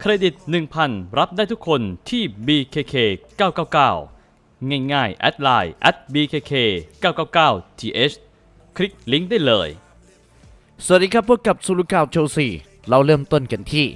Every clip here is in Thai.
เครดิต 1,000 รับได้ทุกคนที่ BKK 999 ง่ายๆ แอดไลน์ at BKK 999 th คลิกลิงก์ได้เลย สวัสดีครับพบกับซูรุข่าวเชซีเราเริ่มต้นกันที่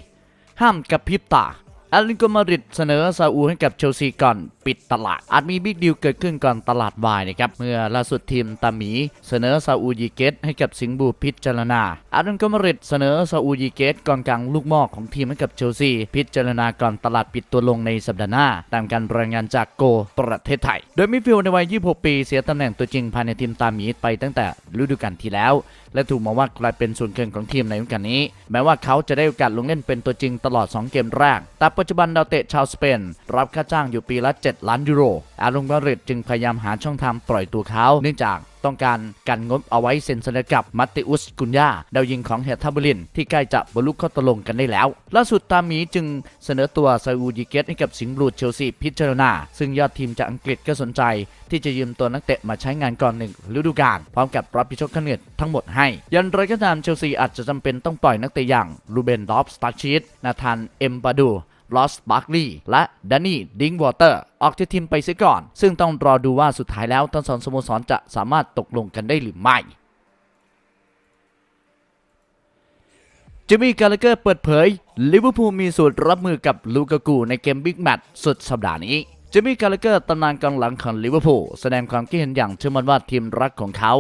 ห้ามกับพริบตา แอตเลติโกมาดริดเสนอซาอูให้กับเชลซีก่อนปิดตลาด อาจมีบิ๊กดีลเกิดขึ้นก่อนตลาดวายนะครับ เมื่อล่าสุดทีมตาหมี เสนอซาอูยีเกตให้กับสิงห์บูพิจารณาอตเลติโกมาริดเสนอซาอูยีเกตกองกลางลูกหม้อของทีมให้กับเชลซี พิจารณาก่อนตลาดปิดตัวลงในสัปดาห์หน้า ตามการรายงานจากโกประเทศไทย โดยมิฟิลในวัย 26 ปีเสียตำแหน่งตัวจริงภายในทีมตาหมีไปตั้งแต่ฤดูกาลที่แล้ว และถูกมองว่ากลายเป็นส่วนเกินของทีมในฤดูกาลนี้ แม้ว่าเขาจะได้โอกาสลงเล่นเป็นตัวจริงตลอด 2 เกมแรก แต่ปัจจุบันดาวเตะชาวสเปน รับค่าจ้างอยู่ปีละ 7 ล้านยูโรอารุงมาริดจึงพยายามหาช่องทางปล่อยตัวเขาเนื่องจาก ต้องการกันงบเอาไว้เซ็นสัญญากับมัตติอุสกุนยาดาวยิงของเฮทับลิน ที่ใกล้จะบรรลุข้อตกลงกันได้แล้ว ล่าสุดตามมีจึงเสนอตัวซาอูยิเกตให้กับสิงห์บลูเชลซีพิจารณา ซึ่งยอดทีมจากอังกฤษก็สนใจ ที่จะยืมตัวนักเตะมาใช้งานก่อนหนึ่งฤดูกาลพร้อมกับรับผิดชอบค่าเหนื่อยทั้งหมดให้ ยันไรก็ตามเชลซีอาจจะจำเป็นต้องปล่อยนักเตะอย่างรูเบนดอฟสตาร์ชีตนาธานเอ็มบาดู ลอสบาร์กลีย์และดนนี่ดิงวอเตอร์ออกจากทีมไปเสียก่อน ซึ่งต้องรอดูว่าสุดท้ายแล้วทั้งสองสโมสรจะสามารถตกลงกันได้หรือไม่จิมมี่กาลเกอร์เปิดเผยลิเวอร์พูลมีส่วนรับมือกับลูกากูในเกมบิ๊กแมตช์สุดสัปดาห์นี้จิมมี่กาลเกอร์ตำนานกองหลังของลิเวอร์พูลแสดงความคิดเห็นอย่างเชื่อมั่นว่าทีมรักของเขา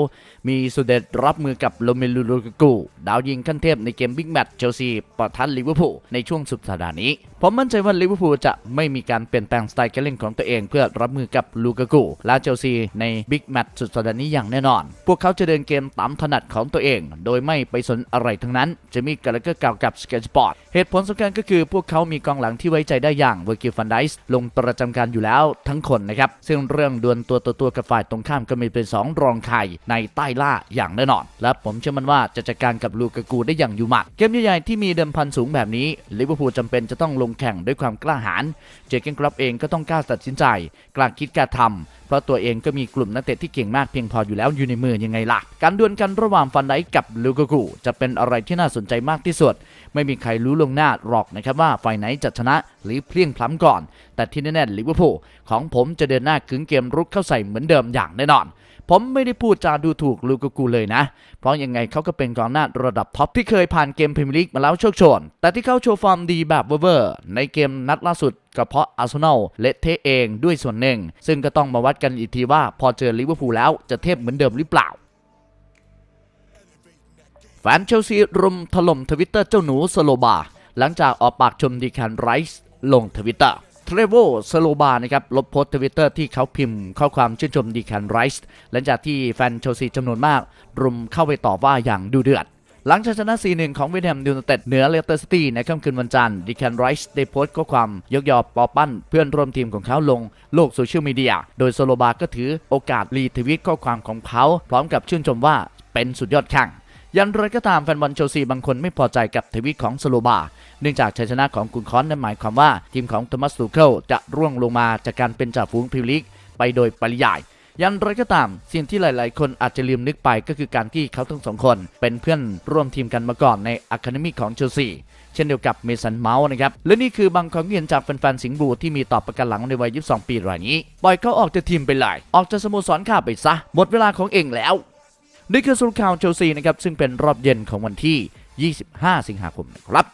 มีสุดเด็ดรับมือกับโรเมลูลูกากู ดาวยิงขั้นเทพในเกมบิ๊กแมตช์เชลซีปะทะลิเวอร์พูลในช่วงสุดสัปดาห์นี้ผมมั่นใจว่าลิเวอร์พูลจะไม่มีการเปลี่ยนแปลงสไตล์การเล่นของตัวเอง เพื่อรับมือกับลูกากูและเชลซีในบิ๊กแมตช์สุดสัปดาห์นี้อย่างแน่นอน พวกเขาจะเดินเกมตามถนัดของตัวเอง โดยไม่ไปสนอะไรทั้งนั้น จะมีกาลเกอร์กล่าวกับสเก t สปอร์ตเหตุผลสำคัญก็คือพวกเขามีกองหลังที่ไว้ใจได้อย่างเวอร์กิลฟันไดส์ลงประจำการอยู่แล้วทั้งคนนะครับซึ่งเรื่องดวลตัวต่อตัวกับฝ่ายตรงข้ามก็มีเป็นสองรองไข่ในใต้ล่าอย่างแน่นอน และผมเชื่อมันว่าจะจัดการกับลูกากูได้อย่างอยู่หมัดเกมใหญ่ๆที่มีเดิมพันสูงแบบนี้ลิเวอร์พูลจำเป็นจะต้องลงแข่งด้วยความกล้าหาญ เจเกนกรอบเองก็ต้องกล้าตัดสินใจ กล้าคิดกล้าทำเพราะตัวเองก็มีกลุ่มนักเตะที่เก่งมากเพียงพออยู่แล้วอยู่ในมือยังไงล่ะ การดวลกันระหว่างฟันไดกับลูกากูจะเป็นอะไรที่น่าสนใจมากที่สุด ไม่มีใครรู้ลงหน้าหรอกนะครับว่าฝ่ายไหนจะชนะหรือเพลียงพล้ำก่อน แต่ที่แน่ๆลิเวอร์พูลของผมจะเดินหน้าขึงเกมรุกเข้าใส่เหมือนเดิมอย่างแน่นอน ผมไม่ได้พูดจาดูถูกลูกากูเลยนะ เพราะยังไงเขาก็เป็นกองหน้าระดับท็อปที่เคยผ่านเกมพรีเมียร์ลีกมาแล้วโชคโชน แต่ที่เขาโชว์ฟอร์มดีแบบเวอร์ในเกมนัดล่าสุดก็เพราะอาร์เซนอลเละเทะเองด้วยส่วนหนึ่ง ซึ่งก็ต้องมาวัดกันอีกทีว่าพอเจอลิเวอร์พูลแล้วจะเทพเหมือนเดิมหรือเปล่าแฟนเชลซีรุมถล่มทวิตเตอร์เจ้าหนูสโลบา หลังจากออกปากชมดีแคนไรส์ลงทวิตเตอร์ เทรเวลสโลบานะครับลบโพสต์ทวิตเตอร์ที่เขาพิมพ์ข้อความชื่นชมดีแคนไรส์หลังจากที่แฟนเชลซีจำนวนมาก รุมเข้าไปต่อว่าอย่างดูเดือด หลังจากชนะ 4-1 ของเวสต์แฮมยูไนเต็ดเหนือเลสเตอร์ซิตี้ในค่ำคืนวันจันทร์ดิแคนไรส์ได้โพสต์ข้อความยกยอปอปั้นเพื่อนร่วมทีมของเขาลงโลกโซเชียลมีเดีย โดยโซโลบาก็ถือโอกาสรีทวิตข้อความของเขา พร้อมกับชื่นชมว่าเป็นสุดยอดข้าง ยันไรก็ตามแฟนบอลเชลซีบางคนไม่พอใจกับทวิตของสโลบา เนื่องจากชัยชนะของกุนคอนนั้นหมายความว่า ทีมของโทมัสลูเคิลจะร่วงลงมาจากการเป็นจ่าฝูงพรีเมียร์ลีกไปโดยปริยายยันไรก็ตาม สิ่งที่หลาย ๆ คนอาจจะลืมนึกไปก็คือการที่เขาทั้งสองคน เป็นเพื่อนร่วมทีมกันมาก่อนในอะคาเดมีของเชลซีเช่นเดียวกับเมสันเมาส์นะครับ และนี่คือบางความคิดเห็นจากแฟน ๆ สิงห์บลูที่มีต่อประกันหลังในวัย 22 ปีรายนี้ ปล่อยเขาออกจากทีมไปเลย ออกจากสโมสรข้าไปซะ หมดเวลาของเองแล้ว นี่คือสรุปข่าวเชลซีนะครับซึ่งเป็นรอบเย็นของวันที่ 25 สิงหาคมนะครับ